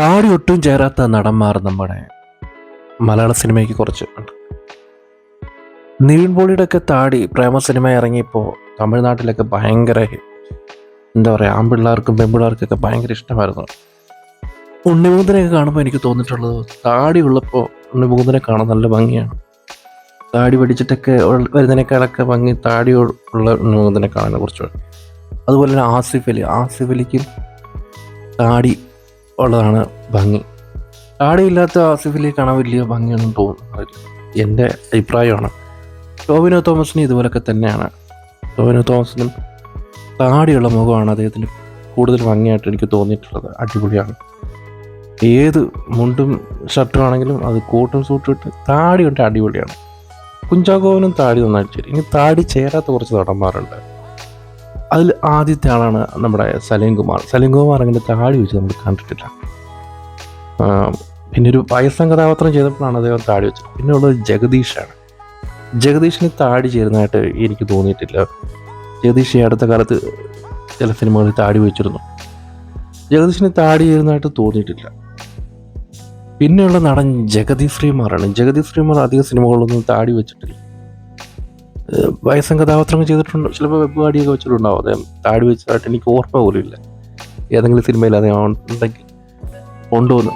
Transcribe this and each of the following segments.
താടി ഒട്ടും ചേരാത്ത നടന്മാർ നമ്മുടെ മലയാള സിനിമയ്ക്ക് കുറച്ച് ഉണ്ട്. നിവിൻ പോളിയുടെ ഒക്കെ താടി പ്രേമ സിനിമ ഇറങ്ങിയപ്പോൾ തമിഴ്നാട്ടിലൊക്കെ ഭയങ്കര എന്താ പറയുക ആൺപിള്ളേർക്കും പെൺപിള്ളേർക്കൊക്കെ ഭയങ്കര ഇഷ്ടമായിരുന്നു. ഉണ്ണിമുകുന്ദനെയൊക്കെ കാണുമ്പോൾ എനിക്ക് തോന്നിയിട്ടുള്ളത് താടി ഉള്ളപ്പോൾ ഉണ്ണിമുകുന്ദനെ കാണാൻ നല്ല ഭംഗിയാണ്. താടി പിടിച്ചിട്ടൊക്കെ വരുന്നതിനേക്കാളൊക്കെ ഭംഗി താടി ഉള്ള ഉണ്ണിമുകുന്ദനെ കാണാൻ കുറച്ചുകൂടെ അതുപോലെ തന്നെ ആസിഫ് അലി. ആസിഫ് അലിക്കും താടി ഉള്ളതാണ് ഭംഗി. ആടയില്ലാത്ത ആസിഫിലെ കാണാൻ വലിയ ഭംഗിയൊന്നും തോന്നുന്നില്ല. എന്റെ അഭിപ്രായമാണ്. ടോവിനോ തോമസിന് ഇതുപോലൊക്കെ തന്നെയാണ്. ടോവിനോ തോമസിനും താടിയുള്ള മുഖമാണ് അദ്ദേഹത്തിന് കൂടുതൽ ഭംഗിയായിട്ട് എനിക്ക് തോന്നിയിട്ടുള്ളത്. അടിപൊളിയാണ്. ഏത് മുണ്ടും ഷർട്ടും ആണെങ്കിലും അത് കോട്ടും സൂട്ടും ഇട്ട് താടി കൊണ്ട് അടിപൊളിയാണ്. കുഞ്ചാക്കോവനും താടി നന്നായിട്ട് ചേരും. ഇനി താടി ചേരാത്ത കുറച്ച് നടന്മാരുണ്ട്. അതിൽ ആദ്യത്തെ ആളാണ് നമ്മുടെ സലീം കുമാർ. സലീം കുമാർ അങ്ങനെ താടി വെച്ച് നമ്മൾ കണ്ടിട്ടില്ല. പിന്നെ ഒരു വയസ്സം കഥാപാത്രം ചെയ്തപ്പോഴാണ് അദ്ദേഹം താടി വെച്ചത്. പിന്നെ ഉള്ളത് ജഗദീഷാണ്. ജഗദീഷിന് താടി ചേരുന്നതായിട്ട് എനിക്ക് തോന്നിയിട്ടില്ല. ജഗദീഷ് ഈ അടുത്ത കാലത്ത് ചില സിനിമകളിൽ താടി വെച്ചിരുന്നു. ജഗദീഷിന് താടി ചേരുന്നതായിട്ട് തോന്നിയിട്ടില്ല. പിന്നെയുള്ള നടൻ ജഗതി ശ്രീമാറാണ്. ജഗതി ശ്രീമാർ അധിക സിനിമകളിലൊന്നും താടി വെച്ചിട്ടില്ല. വയസ്സൻ കഥാപാത്രങ്ങൾ ചെയ്തിട്ടുണ്ട്. ചിലപ്പോൾ വെബ് പാടിയൊക്കെ വെച്ചിട്ടുണ്ടാവും. അദ്ദേഹം താടി വെച്ചതായിട്ട് എനിക്ക് ഓർമ്മ പോലും ഇല്ല. ഏതെങ്കിലും സിനിമയിൽ അദ്ദേഹം ഉണ്ടെങ്കിൽ കൊണ്ടുവന്നു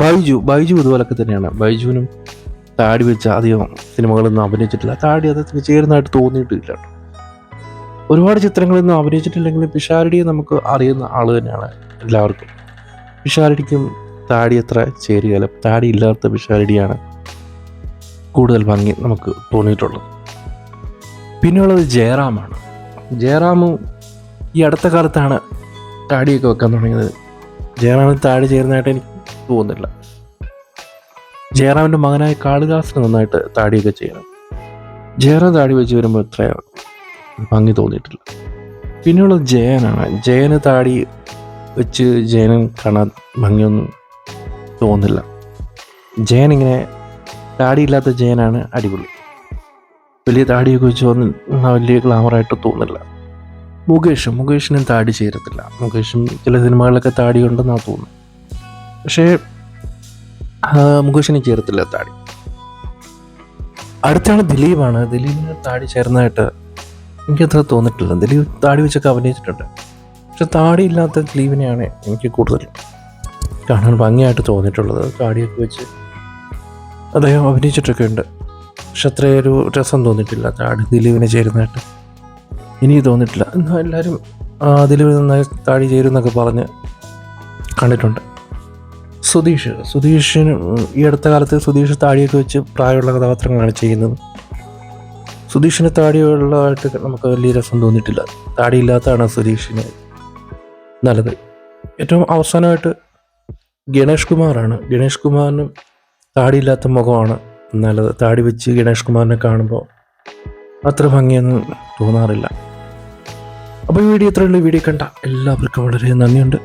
ബൈജു ബൈജു ഇതുപോലൊക്കെ തന്നെയാണ്. ബൈജുവിനും താടി വെച്ച അധികം സിനിമകളൊന്നും അഭിനയിച്ചിട്ടില്ല. താടി അദ്ദേഹത്തിന് ചേരുന്നതായിട്ട് തോന്നിയിട്ടില്ല. ഒരുപാട് ചിത്രങ്ങളൊന്നും അഭിനയിച്ചിട്ടില്ലെങ്കിലും പിഷാരടിയെ നമുക്ക് അറിയുന്ന ആൾ തന്നെയാണ് എല്ലാവർക്കും. പിഷാരടിക്കും താടി അത്ര ചേരുകയില്ല താടി ഇല്ലാത്ത പിഷാരടിയാണ് കൂടുതൽ ഭംഗി നമുക്ക് തോന്നിയിട്ടുള്ളത്. പിന്നെയുള്ളത് ജയറാമാണ്. ജയറാമു ഈ അടുത്ത കാലത്താണ് താടിയൊക്കെ വെക്കാൻ തുടങ്ങിയത്. ജയറാമിന് താടി ചേരുന്നതായിട്ട് എനിക്ക് തോന്നുന്നില്ല. ജയറാമിന്റെ മകനായ കാളിദാസിന് നന്നായിട്ട് താടിയൊക്കെ ചെയ്യണം. ജയറാം താടി വെച്ച് വരുമ്പോൾ ഇത്ര ഭംഗി തോന്നിയിട്ടില്ല. പിന്നെയുള്ളത് ജയനാണ്. ജയന് താടി വെച്ച് ജയനും കാണാൻ ഭംഗിയൊന്നും തോന്നില്ല. ജയൻ ഇങ്ങനെ താടിയില്ലാത്ത ജയനാണ് അടിപൊളി. വലിയ താടിയൊക്കെ വെച്ച് വന്ന് വലിയ ഗ്ലാമറായിട്ട് തോന്നില്ല. മുകേഷ് മുകേഷിനും താടി ചേരത്തില്ല. മുകേഷും ചില സിനിമകളിലൊക്കെ താടി ഉണ്ടെന്നാണ് തോന്നുന്നു പക്ഷേ മുകേഷിനും ചേരത്തില്ല താടി. അടുത്താണ് ദിലീപാണ്. ദിലീപിന് താടി ചേർന്നതായിട്ട് എനിക്കത്ര തോന്നിയിട്ടില്ല ദിലീപ് താടി വെച്ചൊക്കെ അഭിനയിച്ചിട്ടുണ്ട്. പക്ഷെ താടി ഇല്ലാത്ത ദിലീപിനെയാണ് എനിക്ക് കൂടുതൽ കാണാൻ ഭംഗിയായിട്ട് തോന്നിയിട്ടുള്ളത്. താടിയൊക്കെ വെച്ച് അദ്ദേഹം അഭിനയിച്ചിട്ടൊക്കെ ഉണ്ട്. പക്ഷെ അത്രയൊരു രസം തോന്നിയിട്ടില്ല. താടി ദിലീപിനെ ചേരുന്നതായിട്ട്. എനിക്ക് തോന്നിയിട്ടില്ല. എന്നാൽ എല്ലാവരും ദിലീപ് നന്നായി താടി ചേരുന്നൊക്കെ പറഞ്ഞ് കണ്ടിട്ടുണ്ട്. സുധീഷ്. സുധീഷിന് ഈ അടുത്ത കാലത്ത് സുധീഷ് താടിയൊക്കെ വെച്ച് പ്രായമുള്ള കഥാപാത്രങ്ങളാണ് ചെയ്യുന്നത്. സുധീഷിന് താടിയുള്ളതായിട്ട് നമുക്ക് വലിയ രസം തോന്നിയിട്ടില്ല. താടിയില്ലാത്തതാണ് സുധീഷിന് നല്ലത്. ഏറ്റവും അവസാനമായിട്ട് ഗണേഷ് കുമാറാണ്. ഗണേഷ് കുമാറിനും താടിയില്ലാത്ത മുഖമാണ് നല്ലത് താടി വെച്ച് ഗണേഷ് കുമാറിനെ കാണുമ്പോൾ അത്ര ഭംഗിയൊന്നും തോന്നാറില്ല. അപ്പോൾ ഈ വീഡിയോ ഇത്രയുള്ള വീഡിയോ കണ്ട എല്ലാവർക്കും വളരെ നന്ദിയുണ്ട്.